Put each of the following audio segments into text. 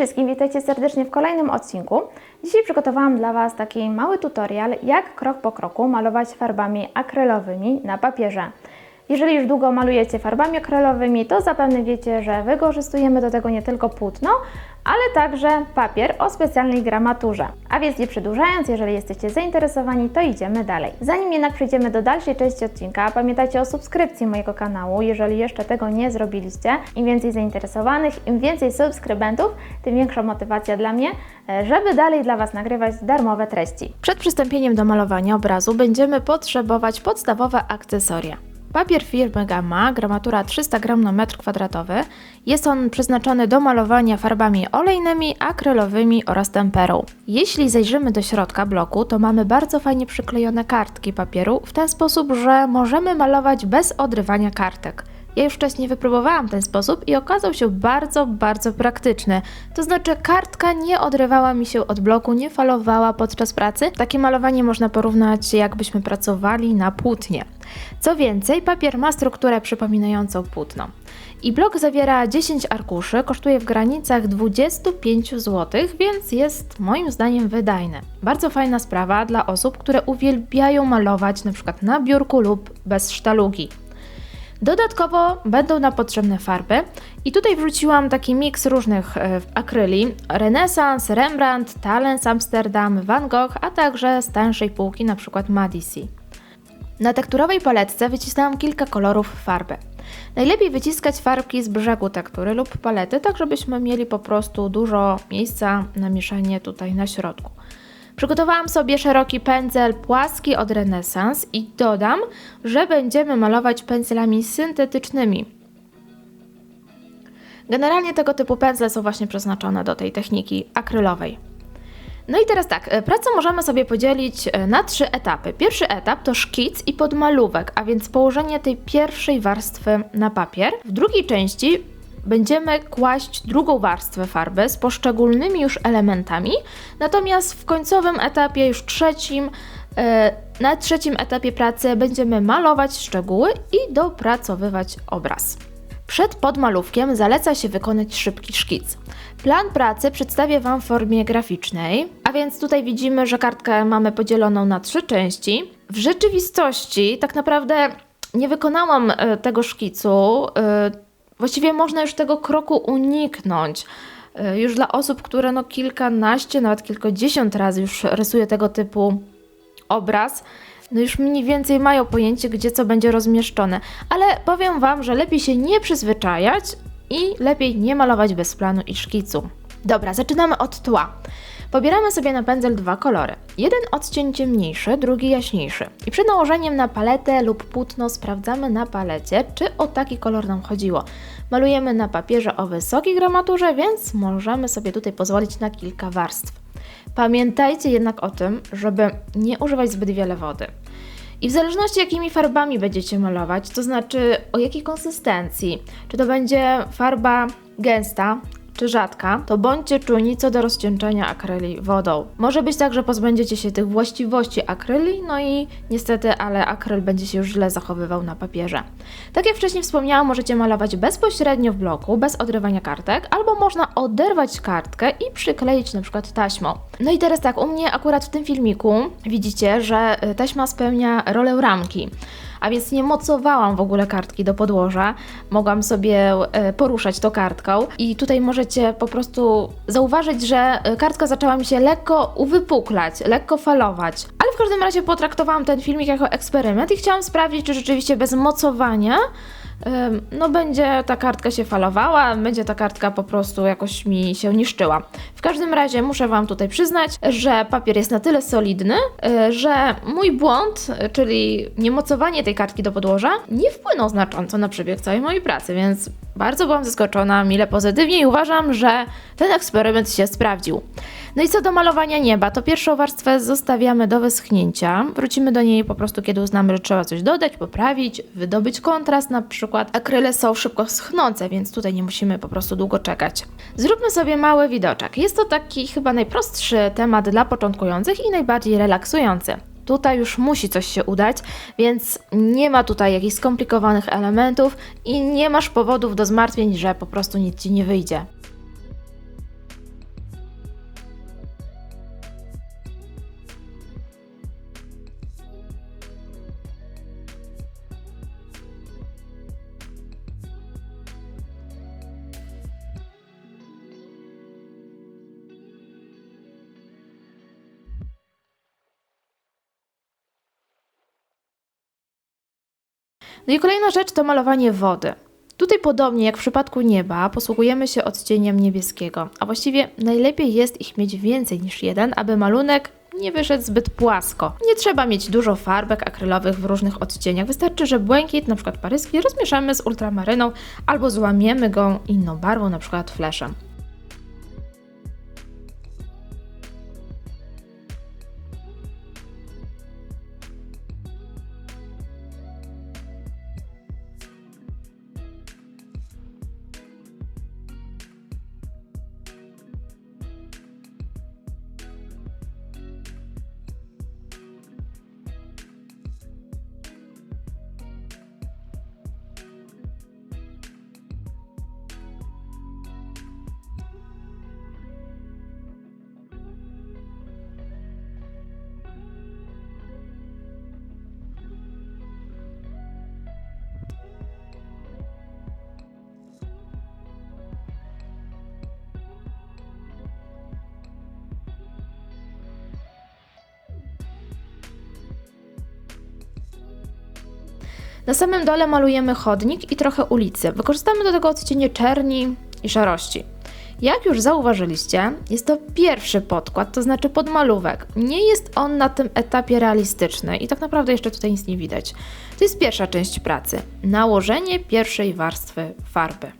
wszystkim, witajcie serdecznie w kolejnym odcinku. Dzisiaj przygotowałam dla Was taki mały tutorial, jak krok po kroku malować farbami akrylowymi na papierze. Jeżeli już długo malujecie farbami akrylowymi, to zapewne wiecie, że wykorzystujemy do tego nie tylko płótno, ale także papier o specjalnej gramaturze. A więc nie przedłużając, jeżeli jesteście zainteresowani, to idziemy dalej. Zanim jednak przejdziemy do dalszej części odcinka, pamiętajcie o subskrypcji mojego kanału, jeżeli jeszcze tego nie zrobiliście. Im więcej zainteresowanych, im więcej subskrybentów, tym większa motywacja dla mnie, żeby dalej dla Was nagrywać darmowe treści. Przed przystąpieniem do malowania obrazu będziemy potrzebować podstawowe akcesoria. Papier firmy Gamma, gramatura 300 g na metr kwadratowy. Jest on przeznaczony do malowania farbami olejnymi, akrylowymi oraz temperą. Jeśli zajrzymy do środka bloku, to mamy bardzo fajnie przyklejone kartki papieru w ten sposób, że możemy malować bez odrywania kartek. Ja już wcześniej wypróbowałam ten sposób i okazał się bardzo, bardzo praktyczny. To znaczy, kartka nie odrywała mi się od bloku, nie falowała podczas pracy. Takie malowanie można porównać, jakbyśmy pracowali na płótnie. Co więcej, papier ma strukturę przypominającą płótno. I blok zawiera 10 arkuszy, kosztuje w granicach 25 zł, więc jest moim zdaniem wydajny. Bardzo fajna sprawa dla osób, które uwielbiają malować np. na biurku lub bez sztalugi. Dodatkowo będą nam potrzebne farby i tutaj wrzuciłam taki miks różnych e, akryli. Renesans, Rembrandt, Talens Amsterdam, Van Gogh, a także z tańszej półki np. Madisi. Na tekturowej paletce wycisnęłam kilka kolorów farby. Najlepiej wyciskać farbki z brzegu tektury lub palety, tak żebyśmy mieli po prostu dużo miejsca na mieszanie tutaj na środku. Przygotowałam sobie szeroki pędzel płaski od Renesans i dodam, że będziemy malować pędzlami syntetycznymi. Generalnie tego typu pędzle są właśnie przeznaczone do tej techniki akrylowej. No i teraz tak, e, pracę możemy sobie podzielić e, na trzy etapy. Pierwszy etap to szkic i podmalówek, a więc położenie tej pierwszej warstwy na papier. W drugiej części będziemy kłaść drugą warstwę farby z poszczególnymi już elementami, natomiast w końcowym etapie, już trzecim, e, na trzecim etapie pracy będziemy malować szczegóły i dopracowywać obraz. Przed podmalówkiem zaleca się wykonać szybki szkic. Plan pracy przedstawię Wam w formie graficznej, a więc tutaj widzimy, że kartkę mamy podzieloną na trzy części. W rzeczywistości tak naprawdę nie wykonałam e, tego szkicu, e, właściwie można już tego kroku uniknąć. E, już dla osób, które no kilkanaście, nawet kilkadziesiąt razy już rysuje tego typu obraz, no już mniej więcej mają pojęcie, gdzie co będzie rozmieszczone. Ale powiem Wam, że lepiej się nie przyzwyczajać i lepiej nie malować bez planu i szkicu. Dobra, zaczynamy od tła. Pobieramy sobie na pędzel dwa kolory. Jeden odcień ciemniejszy, drugi jaśniejszy. I przed nałożeniem na paletę lub płótno sprawdzamy na palecie, czy o taki kolor nam chodziło. Malujemy na papierze o wysokiej gramaturze, więc możemy sobie tutaj pozwolić na kilka warstw. Pamiętajcie jednak o tym, żeby nie używać zbyt wiele wody. I w zależności jakimi farbami będziecie malować, to znaczy o jakiej konsystencji, czy to będzie farba gęsta, czy rzadka, to bądźcie czujni co do rozcieńczenia akryli wodą. Może być tak, że pozbędziecie się tych właściwości akryli, no i niestety, ale akryl będzie się już źle zachowywał na papierze. Tak jak wcześniej wspomniałam, możecie malować bezpośrednio w bloku, bez odrywania kartek, albo można oderwać kartkę i przykleić na przykład taśmą. No i teraz tak, u mnie akurat w tym filmiku widzicie, że y, taśma spełnia rolę ramki a więc nie mocowałam w ogóle kartki do podłoża. Mogłam sobie e, poruszać to kartką i tutaj możecie po prostu zauważyć, że e, kartka zaczęła mi się lekko uwypuklać, lekko falować. Ale w każdym razie potraktowałam ten filmik jako eksperyment i chciałam sprawdzić, czy rzeczywiście bez mocowania no będzie ta kartka się falowała, będzie ta kartka po prostu jakoś mi się niszczyła. W każdym razie muszę Wam tutaj przyznać, że papier jest na tyle solidny, e, że mój błąd, czyli niemocowanie tej kartki do podłoża, nie wpłynął znacząco na przebieg całej mojej pracy, więc bardzo byłam zaskoczona, mile pozytywnie i uważam, że ten eksperyment się sprawdził. No i co do malowania nieba, to pierwszą warstwę zostawiamy do wyschnięcia. Wrócimy do niej po prostu, kiedy uznamy, że trzeba coś dodać, poprawić, wydobyć kontrast na przykład. Akryle są szybko schnące, więc tutaj nie musimy po prostu długo czekać. Zróbmy sobie mały widoczek. Jest to taki chyba najprostszy temat dla początkujących i najbardziej relaksujący tutaj już musi coś się udać, więc nie ma tutaj jakichś skomplikowanych elementów i nie masz powodów do zmartwień, że po prostu nic ci nie wyjdzie. No i kolejna rzecz to malowanie wody. Tutaj podobnie jak w przypadku nieba posługujemy się odcieniem niebieskiego, a właściwie najlepiej jest ich mieć więcej niż jeden, aby malunek nie wyszedł zbyt płasko. Nie trzeba mieć dużo farbek akrylowych w różnych odcieniach. Wystarczy, że błękit, przykład paryski, rozmieszamy z ultramaryną albo złamiemy go inną barwą, przykład fleszem. Na samym dole malujemy chodnik i trochę ulicy. Wykorzystamy do tego odcienie czerni i szarości. Jak już zauważyliście, jest to pierwszy podkład, to znaczy podmalówek. Nie jest on na tym etapie realistyczny i tak naprawdę jeszcze tutaj nic nie widać. To jest pierwsza część pracy nałożenie pierwszej warstwy farby.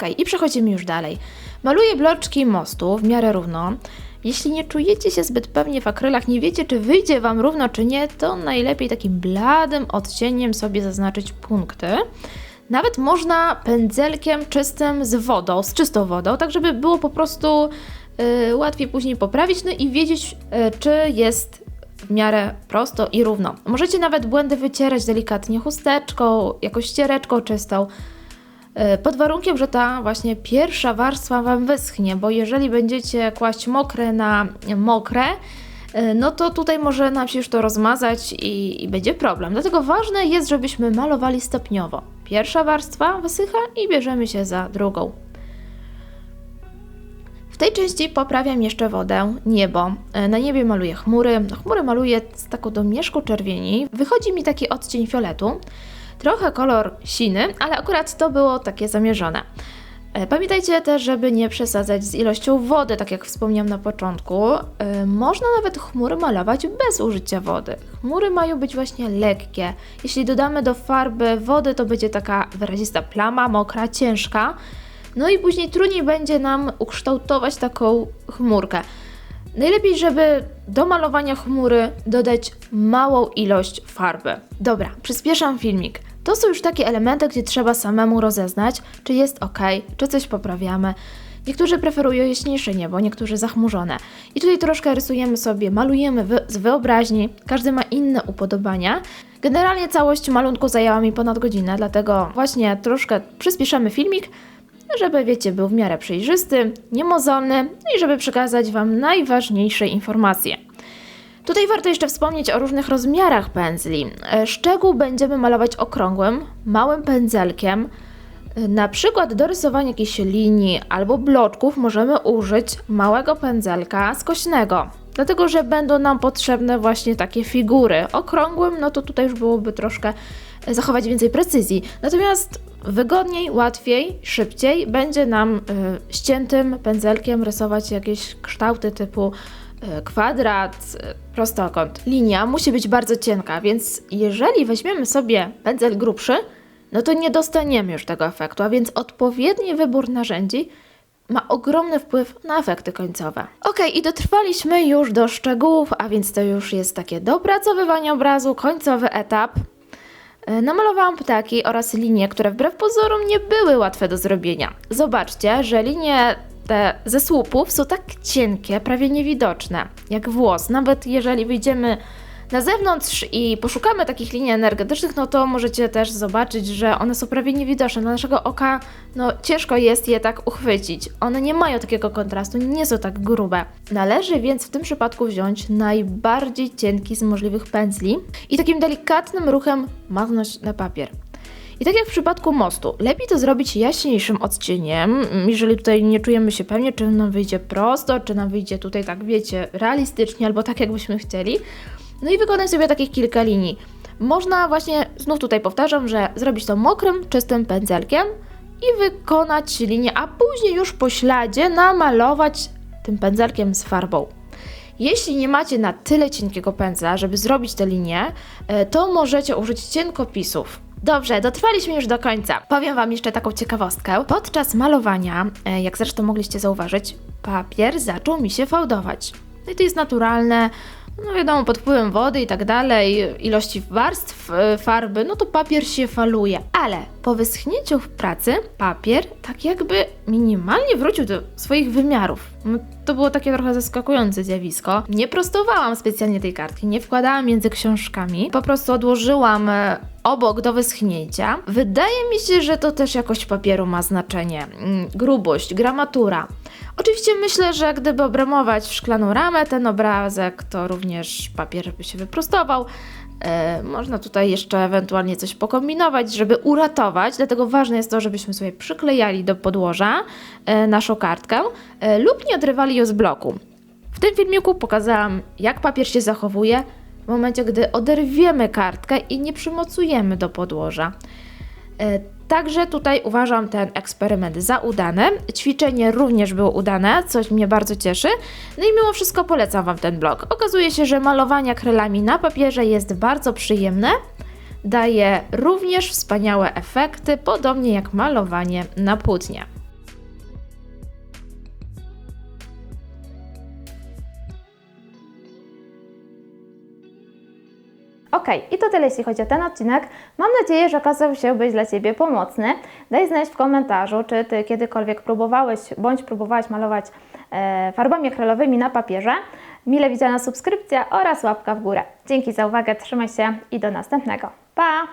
Ok, i przechodzimy już dalej. Maluję bloczki mostu w miarę równo. Jeśli nie czujecie się zbyt pewnie w akrylach, nie wiecie czy wyjdzie Wam równo czy nie, to najlepiej takim bladym odcieniem sobie zaznaczyć punkty. Nawet można pędzelkiem czystym z wodą, z czystą wodą, tak żeby było po prostu y, łatwiej później poprawić, no i wiedzieć, y, czy jest w miarę prosto i równo. Możecie nawet błędy wycierać delikatnie chusteczką, jakąś ściereczką czystą. E, Pod warunkiem, że ta właśnie pierwsza warstwa Wam wyschnie, bo jeżeli będziecie kłaść mokre na mokre, e, no to tutaj może nam się już to rozmazać i, i będzie problem. Dlatego ważne jest, żebyśmy malowali stopniowo. Pierwsza warstwa wysycha i bierzemy się za drugą. W tej części poprawiam jeszcze wodę, niebo. E, Na niebie maluję chmury. Chmury maluję z taką domieszką czerwieni. Wychodzi mi taki odcień fioletu. Trochę kolor siny, ale akurat to było takie zamierzone. E, Pamiętajcie też, żeby nie przesadzać z ilością wody, tak jak wspomniałam na początku. E, Można nawet chmury malować bez użycia wody. Chmury mają być właśnie lekkie. Jeśli dodamy do farby wody, to będzie taka wyrazista plama, mokra, ciężka. No i później trudniej będzie nam ukształtować taką chmurkę. Najlepiej, żeby do malowania chmury dodać małą ilość farby. Dobra, przyspieszam filmik. To są już takie elementy, gdzie trzeba samemu rozeznać, czy jest ok, czy coś poprawiamy. Niektórzy preferują jaśniejsze niebo, niektórzy zachmurzone. I tutaj troszkę rysujemy sobie, malujemy wy- z wyobraźni, każdy ma inne upodobania. Generalnie całość malunku zajęła mi ponad godzinę, dlatego właśnie troszkę przyspieszamy filmik, żeby wiecie, był w miarę przejrzysty, niemozolny i żeby przekazać Wam najważniejsze informacje. Tutaj warto jeszcze wspomnieć o różnych rozmiarach pędzli. E, Szczegół będziemy malować okrągłym, małym pędzelkiem. E, Na przykład do rysowania jakichś linii albo bloczków możemy użyć małego pędzelka skośnego. dlatego że będą nam potrzebne właśnie takie figury. Okrągłym, no to tutaj już byłoby troszkę e, zachować więcej precyzji. Natomiast wygodniej, łatwiej, szybciej będzie nam y, ściętym pędzelkiem rysować jakieś kształty typu kwadrat, y, prostokąt. Linia musi być bardzo cienka, więc jeżeli weźmiemy sobie pędzel grubszy, no to nie dostaniemy już tego efektu, a więc odpowiedni wybór narzędzi ma ogromny wpływ na efekty końcowe. Ok, i dotrwaliśmy już do szczegółów, a więc to już jest takie dopracowywanie obrazu, końcowy etap. E, Namalowałam ptaki oraz linie, które wbrew pozorom nie były łatwe do zrobienia. Zobaczcie, że linie te ze słupów są tak cienkie, prawie niewidoczne, jak włos. Nawet jeżeli wyjdziemy na zewnątrz i poszukamy takich linii energetycznych, no to możecie też zobaczyć, że one są prawie niewidoczne. Dla naszego oka no, ciężko jest je tak uchwycić. One nie mają takiego kontrastu, nie są tak grube. Należy więc w tym przypadku wziąć najbardziej cienki z możliwych pędzli i takim delikatnym ruchem machnąć na papier. I tak jak w przypadku mostu, lepiej to zrobić jaśniejszym odcieniem, jeżeli tutaj nie czujemy się pewnie, czy nam wyjdzie prosto, czy nam wyjdzie tutaj tak, wiecie, realistycznie, albo tak jakbyśmy chcieli. No i wykonać sobie takich kilka linii. Można właśnie, znów tutaj powtarzam, że zrobić to mokrym, czystym pędzelkiem i wykonać linię, a później już po śladzie namalować tym pędzelkiem z farbą. Jeśli nie macie na tyle cienkiego pędzla, żeby zrobić te linie, e, to możecie użyć cienkopisów. Dobrze, dotrwaliśmy już do końca. Powiem Wam jeszcze taką ciekawostkę. Podczas malowania, e, jak zresztą mogliście zauważyć, papier zaczął mi się fałdować. No i to jest naturalne, no wiadomo, pod wpływem wody i tak dalej, ilości warstw e, farby, no to papier się faluje. Ale po wyschnięciu w pracy papier tak jakby minimalnie wrócił do swoich wymiarów. No, to było takie trochę zaskakujące zjawisko. Nie prostowałam specjalnie tej kartki, nie wkładałam między książkami, po prostu odłożyłam e, obok do wyschnięcia. Wydaje mi się, że to też jakość papieru ma znaczenie. Mm, Grubość, gramatura. Oczywiście myślę, że gdyby obramować w szklaną ramę ten obrazek, to również papier by się wyprostował. E, można tutaj jeszcze ewentualnie coś pokombinować, żeby uratować, dlatego ważne jest to, żebyśmy sobie przyklejali do podłoża e, naszą kartkę e, lub nie odrywali ją z bloku. W tym filmiku pokazałam, jak papier się zachowuje momencie, gdy oderwiemy kartkę i nie przymocujemy do podłoża. E, Także tutaj uważam ten eksperyment za udany. Ćwiczenie również było udane, coś mnie bardzo cieszy. No i mimo wszystko polecam Wam ten blog. Okazuje się, że malowanie akrylami na papierze jest bardzo przyjemne. Daje również wspaniałe efekty, podobnie jak malowanie na płótnie. I to tyle jeśli chodzi o ten odcinek. Mam nadzieję, że okazał się być dla Ciebie pomocny. Daj znać w komentarzu, czy Ty kiedykolwiek próbowałeś bądź próbowałaś malować e, farbami akrylowymi na papierze. Mile widziana subskrypcja oraz łapka w górę. Dzięki za uwagę, trzymaj się i do następnego. Pa!